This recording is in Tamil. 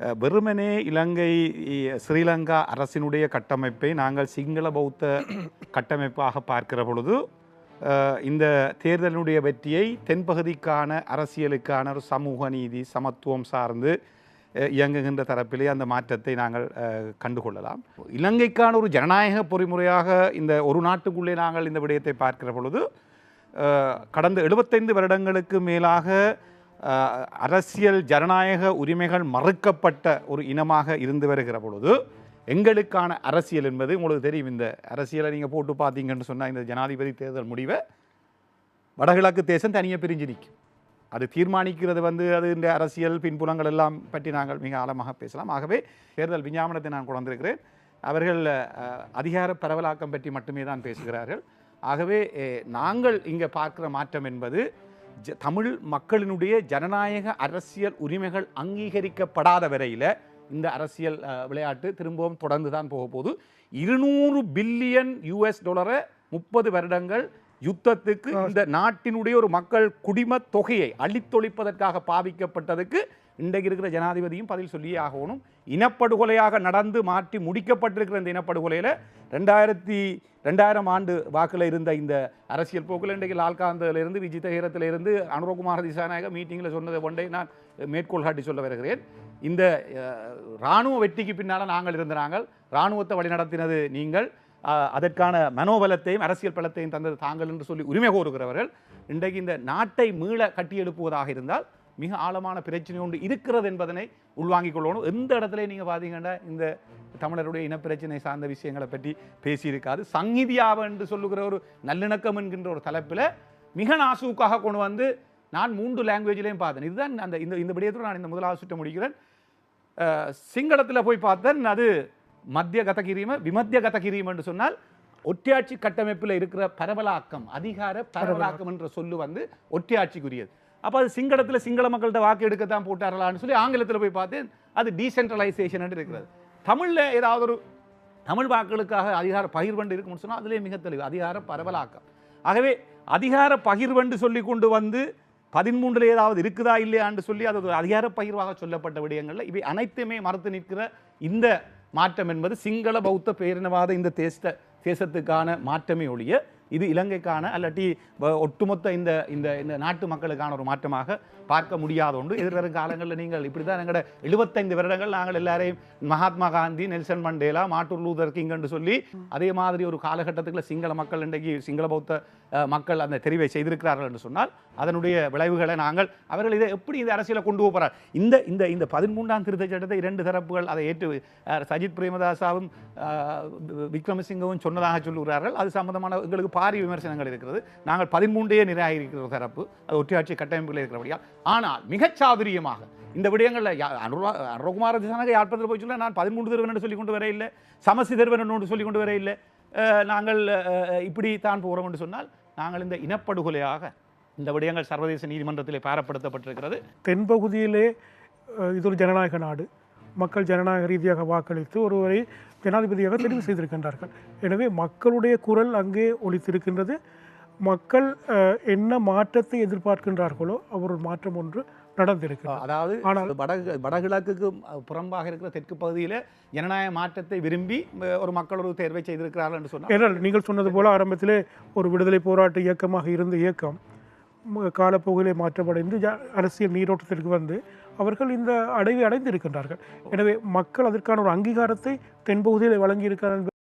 வெறுமனே இலங்கை ஸ்ரீலங்கா அரசினுடைய கட்டமைப்பை நாங்கள் சிங்கள பௌத்த கட்டமைப்பாக பார்க்கிற பொழுது இந்த தேர்தலினுடைய வெற்றியை தென்பகுதிக்கான அரசியலுக்கான ஒரு சமூக நீதி சமத்துவம் சார்ந்து இயங்குகின்ற தரப்பிலே அந்த மாற்றத்தை நாங்கள் கண்டுகொள்ளலாம். இலங்கைக்கான ஒரு ஜனநாயக பொறிமுறையாக இந்த ஒரு நாட்டுக்குள்ளே நாங்கள் இந்த விடயத்தை பார்க்கிற பொழுது கடந்த எழுபத்தைந்து வருடங்களுக்கு மேலாக அரசியல் ஜனநாயக உரிமைகள் மறுக்கப்பட்ட ஒரு இனமாக இருந்து வருகிற பொழுது எங்களுக்கான அரசியல் என்பது உங்களுக்கு தெரியும். இந்த அரசியலை நீங்கள் போட்டு பார்த்தீங்கன்னு சொன்னால் இந்த ஜனாதிபதி தேர்தல் முடிவை வடகிழக்கு தேசம் தனியாக பிரிஞ்சு நிற்கும். அது தீர்மானிக்கிறது வந்து அது இந்த அரசியல் பின்புலங்கள் எல்லாம் பற்றி நாங்கள் மிக ஆழமாக பேசலாம். ஆகவே தேர்தல் விஞ்ஞாபனத்தை நான் கொண்டு வந்திருக்கிறேன் அவர்கள் அதிகார பரவலாக்கம் பற்றி மட்டுமே தான் பேசுகிறார்கள். ஆகவே நாங்கள் இங்கே பார்க்குற மாற்றம் என்பது தமிழ் மக்களினுடைய ஜனநாயக அரசியல் உரிமைகள் அங்கீகரிக்கப்படாத வரையில் இந்த அரசியல் விளையாட்டு திரும்பவும் தொடர்ந்து தான் போக போகுது. இருநூறு பில்லியன் யூஎஸ் டாலரை முப்பது வருடங்கள் யுத்தத்துக்கு இந்த நாட்டினுடைய ஒரு மக்கள் குடிம தொகையை அழித்தொழிப்பதற்காக பாவிக்கப்பட்டதுக்கு இன்றைக்கு இருக்கிற ஜனாதிபதியும் பதில் சொல்லியே ஆகணும். இனப்படுகொலையாக நடந்து மாற்றி முடிக்கப்பட்டிருக்கிற இந்த இனப்படுகொலையில் ரெண்டாயிரத்தி ரெண்டாயிரம் ஆண்டு வாக்கில் இருந்த இந்த அரசியல் போக்கில் இன்றைக்கு லால்காந்திலிருந்து விஜித இருந்து அனுரகுமார திசாநாயக மீட்டிங்கில் சொன்னதை ஒன்றை நான் மேற்கோள் காட்டி சொல்ல வருகிறேன். இந்த இராணுவ வெற்றிக்கு பின்னால் நாங்கள் இருந்த நாங்கள் இராணுவத்தை வழிநடத்தினது நீங்கள். அதற்கான மனோபலத்தையும் அரசியல் பலத்தையும் தந்தது தாங்கள் என்று சொல்லி உரிமை கோருகிறவர்கள். இன்றைக்கு இந்த நாட்டை மீள கட்டியெழுப்புவதாக இருந்தால் மிக ஆழமான பிரச்சனை ஒன்று இருக்கிறது என்பதனை உள்வாங்கிக் கொள்ளணும் எந்த இடத்துல நீங்கள் பார்த்தீங்கன்னா இந்த தமிழருடைய இனப்பிரச்சனை சார்ந்த விஷயங்களை பற்றி பேசியிருக்காது சங்கீதியாவ என்று சொல்லுகிற ஒரு நல்லிணக்கம் என்கின்ற ஒரு தலைப்பில் மிக நாசூக்காக கொண்டு வந்து நான் மூன்று லாங்குவேஜ்லேயும் பார்த்தேன். இதுதான் அந்த இந்த இந்த விடயத்தோடு நான் இந்த முதலாவது சுட்ட முடிக்கிறேன். சிங்களத்தில் போய் பார்த்தேன். அது மத்திய கதகிரீம விமத்திய கதகிரீம் என்று சொன்னால் ஒற்றையாட்சி கட்டமைப்பில் இருக்கிற பரவலாக்கம் அதிகார பரவலாக்கம். என்ற சொல்லு வந்து ஒற்றையாட்சிக்குரியது. அப்போ அது சிங்களத்தில் சிங்கள மக்கள்கிட்ட வாக்கு எடுக்கத்தான் போட்டார்களான்னு சொல்லி ஆங்கிலத்தில் போய் பார்த்தேன் அது டீசென்ட்ரலைசேஷன் இருக்கிறது. தமிழில் ஏதாவது ஒரு தமிழ் வாக்களுக்காக அதிகார பகிர்வண்டு இருக்கும்னு சொன்னால் அதிலே மிக தெளிவு அதிகார பரவலாக்கம். ஆகவே அதிகார பகிர்வண்டு சொல்லி கொண்டு வந்து பதிமூன்றில் ஏதாவது இருக்குதா இல்லையான்னு சொல்லி அது ஒரு அதிகார பகிர்வாக சொல்லப்பட்ட விடயங்களில் இவை அனைத்துமே மறுத்து நிற்கிற இந்த மாற்றம் என்பது சிங்கள பௌத்த பேரினவாத இந்த தேச தேசத்துக்கான மாற்றமே ஒழிய இது இலங்கைக்கான அல்லாட்டி ஒட்டுமொத்த இந்த இந்த இந்த நாட்டு மக்களுக்கான ஒரு மாற்றமாக பார்க்க முடியாத ஒன்று. எதிர்வரும் காலங்களில் நீங்கள் இப்படி தான் எங்களோட எழுபத்தைந்து வருடங்கள் நாங்கள் எல்லாரையும் Mahatma Gandhi Nelson Mandela Martin Luther King என்று சொல்லி அதே மாதிரி ஒரு காலகட்டத்துக்குள்ள சிங்கள மக்கள் இன்றைக்கு சிங்கள பௌத்த மக்கள் அந்த தெரிவை செய்திருக்கிறார்கள் என்று சொன்னால் அதனுடைய விளைவுகளை நாங்கள் அவர்கள் இதை எப்படி இந்த அரசியலை கொண்டு போகிறார் இந்த இந்த இந்த பதிமூன்றாம் திருத்தச் சட்டத்தை இரண்டு தரப்புகள் அதை ஏற்று சஜித் பிரேமதாசாவும் விக்ரமசிங்கவும் சொன்னதாக சொல்லுகிறார்கள். அது சம்பந்தமான எங்களுக்கு பாரி விமர்சனங்கள் இருக்கிறது. நாங்கள் பதிமூன்றையே நிராகரிக்கிற தரப்பு அது ஒற்றையாட்சி கட்டமைப்பில் இருக்கிறபடியால். ஆனால் மிகச்சாதுரியமாக இந்த விடயங்களில் அருகுமார திசானாக யாழ்ப்பத்தில் போய் சொல்ல நான் பதிமூன்று தருவன் சொல்லி கொண்டு வர இல்லை. சமசி தருவன் ஒன்று சொல்லி கொண்டு வர இல்லை. நாங்கள் இப்படி தான் போகிறோம் என்று சொன்னால் நாங்கள் இந்த இனப்படுகொலையாக இந்த விடயங்கள் சர்வதேச நீதிமன்றத்திலே பாரப்படுத்தப்பட்டிருக்கிறது. தென்பகுதியிலே இது ஒரு ஜனநாயக நாடு. மக்கள் ஜனநாயக ரீதியாக வாக்களித்து ஒருவரை ஜனாதிபதியாக தெரிவு செய்திருக்கின்றார்கள். எனவே மக்களுடைய குரல் அங்கே ஒலித்திருக்கின்றது. மக்கள் என்ன மாற்றத்தை எதிர்பார்க்கின்றார்களோ அவர் ஒரு மாற்றம் ஒன்று நடந்திருக்கிறது. அதாவது ஆனால் வடகு வடகிழக்குக்கு புறம்பாக இருக்கிற தெற்கு பகுதியில் ஜனநாயக மாற்றத்தை விரும்பி ஒரு மக்கள் ஒரு தேர்வை செய்திருக்கிறார்கள் என்று சொன்னால். ஏனால் நீங்கள் சொன்னது போல ஆரம்பத்திலே ஒரு விடுதலை போராட்ட இயக்கமாக இருந்த இயக்கம் காலப்போக்கிலே மாற்றமடைந்து ஜ- அரசியல் நீரோட்டத்திற்கு வந்து அவர்கள் இந்த அடைவை அடைந்திருக்கின்றார்கள். எனவே மக்கள் அதற்கான ஒரு அங்கீகாரத்தை தென்பகுதியில் வழங்கியிருக்கிறார்கள்.